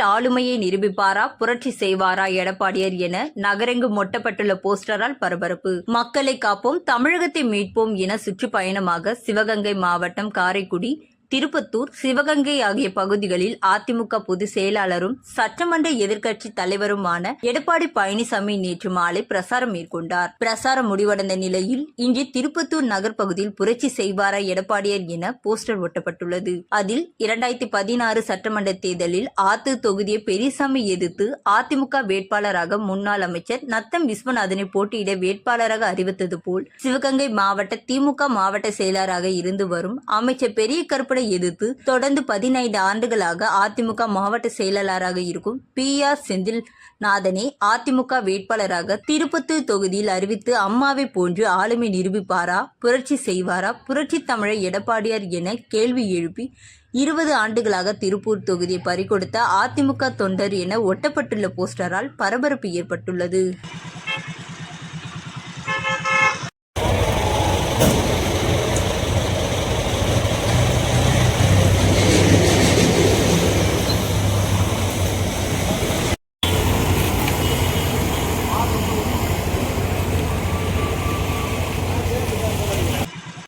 ஆளுமையை நிரூபிப்பாரா புரட்சி செய்வாரா எடப்பாடியார் என நகரெங்கும் ஒட்டப்பட்டுள்ள போஸ்டரால் பரபரப்பு. மக்களை காப்போம் தமிழகத்தை மீட்போம் என சுற்றுப்பயணமாக சிவகங்கை மாவட்டம் காரைக்குடி திருப்பத்தூர் சிவகங்கை ஆகிய பகுதிகளில் அதிமுக பொதுச் செயலாளரும் சட்டமன்ற எதிர்க்கட்சி தலைவருமான எடப்பாடி பழனிசாமி நேற்று மாலை பிரசாரம் மேற்கொண்டார். பிரசாரம் முடிவடைந்த நிலையில் இன்று திருப்பத்தூர் நகர் பகுதியில் புரட்சி செய்வாரா எடப்பாடியர் என போஸ்டர் ஒட்டப்பட்டுள்ளது. அதில் இரண்டாயிரத்தி பதினாறு சட்டமன்ற தேர்தலில் ஆத்து தொகுதியை பெரியசாமி எதிர்த்து அதிமுக வேட்பாளராக முன்னாள் அமைச்சர் நத்தம் விஸ்வநாதனை போட்டியிட வேட்பாளராக அறிவித்தது போல் சிவகங்கை மாவட்ட திமுக மாவட்ட செயலராக இருந்து வரும் அமைச்சர் பெரிய கருப்பனை எதிர்த்து தொடர்ந்து பதினைந்து ஆண்டுகளாக அதிமுக மாவட்ட செயலாளராக இருக்கும் பி ஆர் செந்தில் நாதனை அதிமுக வேட்பாளராக திருப்பத்தூர் தொகுதியில் அறிவித்து அம்மாவை போன்று ஆளுமை நிரூபிப்பாரா புரட்சி செய்வாரா புரட்சி தமிழர் எடப்பாடியார் என கேள்வி எழுப்பி இருபது ஆண்டுகளாக திருப்பூர் தொகுதியை பறிகொடுத்த அதிமுக தொண்டர் என ஒட்டப்பட்டுள்ள போஸ்டரால் பரபரப்பு ஏற்பட்டுள்ளது.